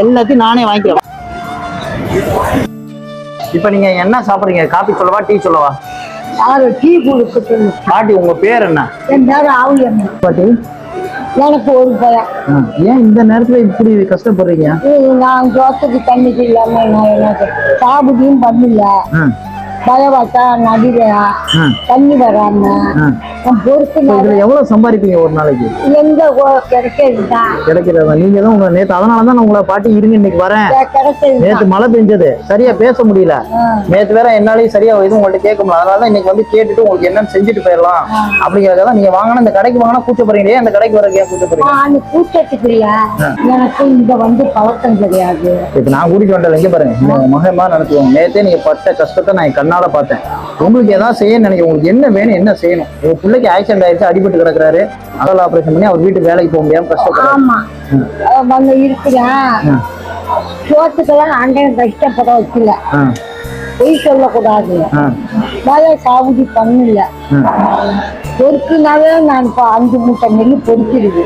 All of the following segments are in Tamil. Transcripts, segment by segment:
எல்லாத்தையும் நானே வாங்கிக்கிறேன். இப்போ நீங்க என்ன சாப்பிடுறீங்க? காபி சொல்லவா டீ சொல்லவா? யாரு டீ கொடுக்க பாட்டி உங்க பேர் என்ன? என் பேர் ஆவுலியம் பாட்டி? எனக்கு ஒரு பையன். ஏன் இந்த நேரத்துல இப்படி கஷ்டப்படுறீங்க? நான் தோட்டத்துக்கு தண்ணிக்கு இல்லாம நான் எனக்கு சாப்பிடியும் பண்ணல. தண்ணி வராம இதுல எவ்வளவு சம்பாதிப்பீங்க ஒரு நாளைக்கு? எங்க கிடைக்கிறதுதான். கிடைக்கிறதா நீங்க தான் உங்க நேத்து அதனால தான் நான் உங்களை பாட்டி இருங்க இன்னைக்கு வரேன். கிடைக்கிறது நேத்து மழை பெஞ்சது. சரியா பேச முடியல. நேத்து வேற என்னாலையும் சரியா எதுவும் உங்கள்ட்ட கேட்க முடியல. அதனால தான் இன்னைக்கு வந்து கேட்டுட்டு உங்களுக்கு என்னன்னு செஞ்சுட்டு போயிடலாம். அப்படிங்கறத நீங்க வாங்கினா இந்த கடைக்கு வாங்கினா கூச்சப்படுறீங்க. ஏன் இந்த கடைக்கு வரக்கு ஏன் கூட்டத்துக்கு இல்ல எனக்கு இங்க வந்து பழக்கம் கிடையாது. இப்ப நான் கூட்டிட்டு வந்தேன் இங்க பாருங்க. மகமா நினைச்சுக்கோங்க. நேத்தே நீங்க பட்ட கஷ்டத்தை நான் என் கண்ணால பார்த்தேன். உங்களுக்கு ஏதாவது செய்யணும்னு நினைக்கிறேன். உங்களுக்கு என்ன வேணும் என்ன செய்யணும்? உங்க பிள்ளைக்கு ஆக்சிடென்ட் ஆயிடுச்சு அடிபட்டு கிடக்குறாரு. அகல் ஆபரேஷன் பண்ணி அவர் வீட்டுக்கு வேலைக்கு போக முடியாம கஷ்டப்படுறாரு. ஆமா. அஹ் வந்து இருக்கிறேன் சோத்துக்கெல்லாம் அண்டன் கஷ்டப்பட வைக்கல. பொய் சொல்லக்கூடாது. வேலை சாகுடி பண்ணல. பொறுக்குனாவே நான் இப்போ அஞ்சு மூட்டை நெல் பொறுக்கிடுது.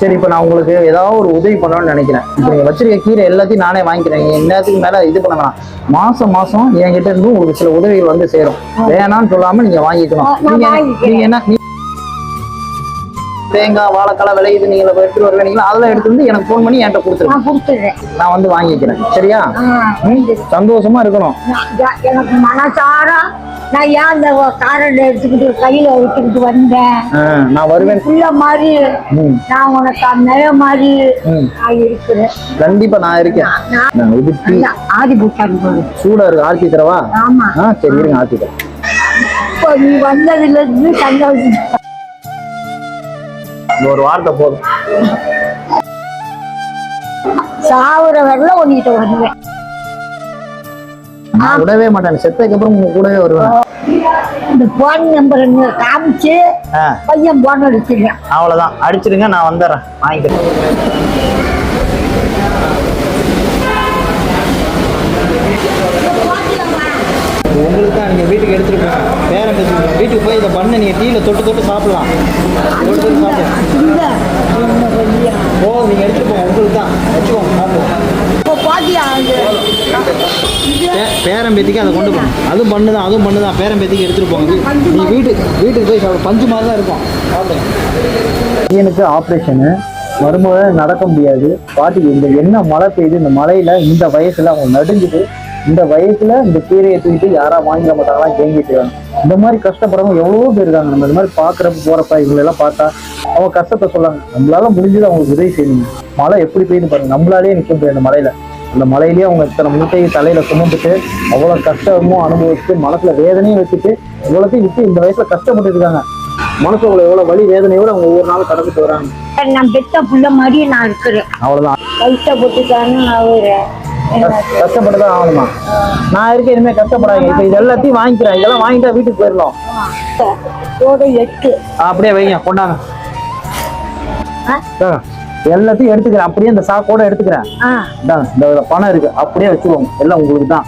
சரி இப்ப நான் உங்களுக்கு ஏதாவது ஒரு உதவி பண்ணணும்னு நினைக்கிறேன். இப்ப நீங்க வச்சிருக்க கீரை எல்லாத்தையும் நானே வாங்கிக்கிறேன். இன்னத்துக்கு மேல இது பண்ண வேணாம். மாசம் மாசம் என்கிட்ட இருந்து உங்களுக்கு சில உதவிகள் வந்து சேரும். வேணாம்னு சொல்லாம நீங்க வாங்கிக்கணும். ஆ, நான் நீங்க வாங்கிக்கிறேன். நீங்க என்ன தேங்காய் வாழைக்காய் விளையுது. நீங்க எடுத்துட்டு வருவீங்களா அதெல்லாம் எடுத்து வந்து எனக்கு ஃபோன் பண்ணி என்கிட்ட கொடுத்துருங்க. நான் வந்து வாங்கிக்கிறேன். சரியா. சந்தோஷமா இருக்கணும். எனக்கு மனசார நான் ஏன் அந்த காரண்ட் எடுத்துக்கிட்டு கையில வச்சுக்கிட்டு வந்தேன்? நான் வருவேன். புள்ள மாதிரி நான் உனக்கு அந்நய மாதிரி. நான் இருக்கிறேன். கண்டிப்பா நான் இருக்கேன். நான் அந்த ஆதி பூட்டான் போது சூடா இருக்கு. ஆர்த்தி தரவா ஆமா சரி இருங்க ஆர்த்தி தரேன் இப்போ நீ வந்ததுல இருந்து சந்தோஷம். ஒரு வார்த்தை போதும். சாவுற வரல உன்கிட்ட வருவேன். நான் விடவே மாட்டேன். செத்ததுக்கு அப்புறம் உங்க கூடவே வருவேன். இந்த போன் நம்பர் காமிச்சு பையன் போன் அடிச்சிருக்கேன் அவ்வளவுதான். அடிச்சிருங்க நான் வந்துடுறேன். வாங்கிக்கிறேன். உங்களுக்கு தான் நீங்கள் வீட்டுக்கு போங்க. வீட்டுக்கு போய் இதை பண்ண நீங்கள் டீயில் தொட்டு தொட்டு சாப்பிடலாம். தொட்டு தொட்டு சாப்பிடலாம் போதும் நீங்கள் எடுத்துட்டு போங்க உங்களுக்கு தான். வச்சுக்கோங்க சாப்பிடுவோம் பாத்தியா அது கொண்டு போங்க அதுவும் பண்ணு தான் அதுவும் பண்ணு தான் பேரன் பேத்திக்கு எடுத்துட்டு போங்க. நீ வீட்டுக்கு வீட்டுக்கு போய் சாப்பிடு. பஞ்சு மாதிரி தான் இருக்கும். பையனுக்கு ஆப்ரேஷனு வரும்போது நடக்க முடியாது. பாட்டிக்கு இந்த என்ன மழை பெய்யுது இந்த மழையில இந்த வயசுல அவங்க நடுங்குது. இந்த வயசுல இந்த கீரையை தூக்கிட்டு யாரா வாங்கிட மாட்டாங்களா கேங்கிட்டு இருக்காங்க. இந்த மாதிரி கஷ்டப்படுறவங்க எவ்வளவோ பேர் இருக்காங்க. நம்ம இந்த மாதிரி பாக்குறப்ப போறப்ப இவங்களெல்லாம் பார்த்தா அவங்க கஷ்டத்தை சொல்லாங்க. நம்மளால முடிஞ்சது அவங்களுக்கு உதவி செய்யணும் மழை எப்படி பெய்யுது பாருங்க. நம்மளாலே நிற்க முடியாது இந்த மழையில. அந்த மலையிலேயே அவங்க இத்தனை மூட்டையை தலையில சுமந்துட்டு அவ்வளவு கஷ்டமும் அனுபவிச்சு மனசுல வேதனையும் வச்சுட்டு இவ்வளோத்தையும் விட்டு இந்த வயசுல கஷ்டப்பட்டு இருக்காங்க. மனசுக்குள்ள எவ்வளவு வலி வேதனையோட அவங்க ஒவ்வொரு நாளும் கடந்துட்டு வராங்க. நான் பெத்த புள்ள மாதிரி நான் இருக்கிறேன். அவ்வளவுதான். கஷ்டப்பட்டுட்டான்னு நான் ஒரு கஷ்ட- கஷ்டப்பட்டுதான் ஆகணுமா? நான் இருக்க இனிமே கஷ்டப்படாதீங்க. இப்ப இது எல்லாத்தையும் வாங்கிக்கிறேன். இதெல்லாம் வாங்கிட்டா வீட்டுக்கு போயிடலாம். அப்படியே வைங்க கொண்டாங்க. எல்லாத்தையும் எடுத்துக்கிறேன். அப்படியே இந்த சாக்கோட எடுத்துக்கிறேன். இந்த பணம் இருக்கு. அப்படியே வச்சுக்கோங்க. எல்லாம் உங்களுக்கு தான்